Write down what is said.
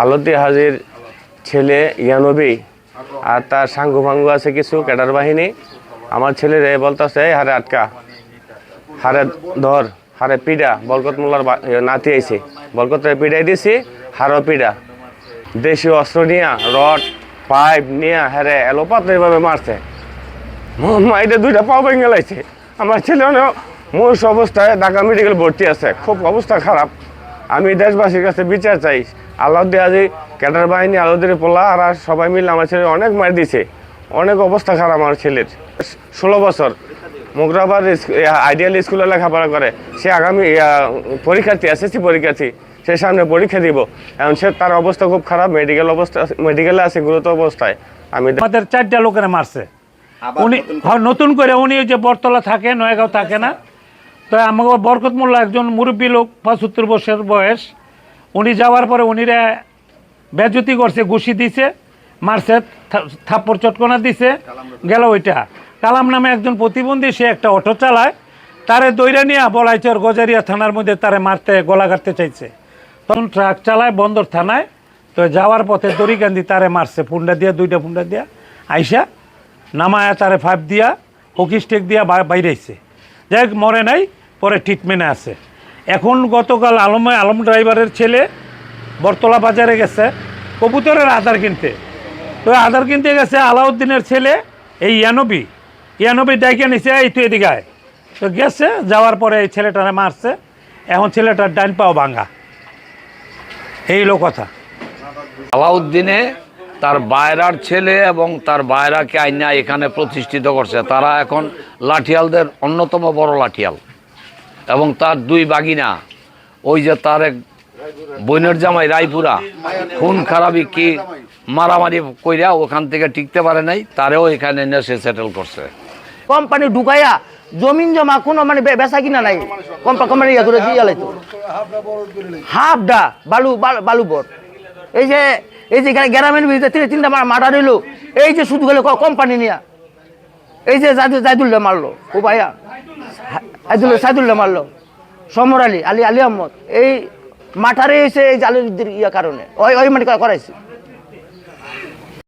আলতি হাজির ছেলে ইয়ানবী আর তার সাঙ্গু ভাঙ্গু আছে কিছু, ক্যাডার বাহিনী। আমার ছেলে রে বলতেছে হারে আটকা। হারে ধর, হারে পিডা, বরকত মোল্লার নাতি আইছে। বরকত পিডাই দিছি, হারও পিডা। দেশি অস্ত্র নিয়া, রড, পাইপ নিয়া হারে এলোপাত এভাবে মারছে। মাইটা দুইটা পাও ভেঙে লাইছে। আমার ছেলে অনেক মূর্ষ অবস্থায় ঢাকা মেডিকেল ভর্তি আছে, খুব অবস্থা খারাপ। আমি দেশবাসীর কাছে বিচার চাই। আল্লাহ আজি ক্যাডার বাহিনী, আলাউদ্দিনের পোলা আর সবাই মিলে আমার ছেলে অনেক মার দিছে। অনেক অবস্থা খারাপ আমার ছেলের। ষোলো বছর। মোগরাবাদ আইডিয়াল স্কুলে লেখাপড়া করে সে আগামী পরীক্ষার্থী এসএসসি পরীক্ষার্থী সে সামনে পরীক্ষা দিব। এখন সে তার অবস্থা খুব খারাপ মেডিকেল অবস্থা মেডিকেলে আছে গুরুতর অবস্থায় আমি আমাদের চারটা লোকেরা মারছে। উনি নতুন করে উনি ওই যে বরতলা থাকে নয়গাঁও থাকে না? তো আমাকে বরকত মোল্লা একজন মুরব্বী লোক পঁচাত্তর বছর বয়স। উনি যাওয়ার পরে উনিরা বেজতি করছে ঘুষি দিছে। মারছে থাপ্পড় চটকনা দিছে, গেল ওইটা। কালাম নামে একজন প্রতিবন্ধী, সে একটা অটো চালায়, তারে দৈরা নিয়ে বলাইচর গজারিয়া থানার মধ্যে তারে মারতে, গলা কাটতে চাইছে। তখন ট্রাক চালায় বন্দর থানায়, তো যাওয়ার পথে দড়িকান্দি তারে মারছে, পুন্ডা দিয়া, দুইটা পুন্ডা দিয়া। আইসা নামায়া তারে ফাইভ দিয়া, হকি স্টেক দিয়া বা- বাইরে আইছে যাই মরে নাই, পরে ট্রিটমেন্টে আছে। এখন গতকাল আলম আলম ড্রাইভারের ছেলে বরতলা বাজারে গেছে, কবুতরের আধার কিনতে। তো আধার কিনতে গেছে আলাউদ্দিনের ছেলে, এই ইয়ানবি। ইয়ানবি ডাইকে নিছে, এই তুই এদিকে তো গেছে, যাওয়ার পরে এই ছেলেটারে মারছে। এখন ছেলেটার ডাইন পাও ভাঙা। এই হলো কথা। আলাউদ্দিনে তার বায়রার ছেলে এবং তার বায়রাকে আইনা এখানে প্রতিষ্ঠিত করছে। তারা এখন লাঠিয়ালদের অন্যতম বড় লাঠিয়াল। এবং তার দুই বাগিনা, ওই যে তার এক বইনের জামাই রায়পুরা, খুন খারাপি কি মারামারি কইরা ওখান থেকে টিকতে পারে নাই, তারেও এখানে এনে সে সেটেল করছে। কোম্পানি ঢুকাইয়া জমিন জমা কোনো মানে বেচা কিনা নাই। কোম্পা- কোম্পানি ইয়া করে দিয়ে লাইতো হাফ ডা, বালু, বালু- বর। এই যে এই যে এখানে গ্রামের ভিতরে তিন তিনটা মা- মার্ডার হইল, এই যে শুধু গেলে কোম্পানি নিয়া। এই যে জাদু জাদুল্লাহ মারলো, ও ভাইয়া। সাইদুল্লাহ সাইদুল্লাহ মারলো, সমর আলী আলী আলী আহমদ। এই মাঠারে এসে এই জালের ইয়া কারণে, ওই ওই মানে করাইছে।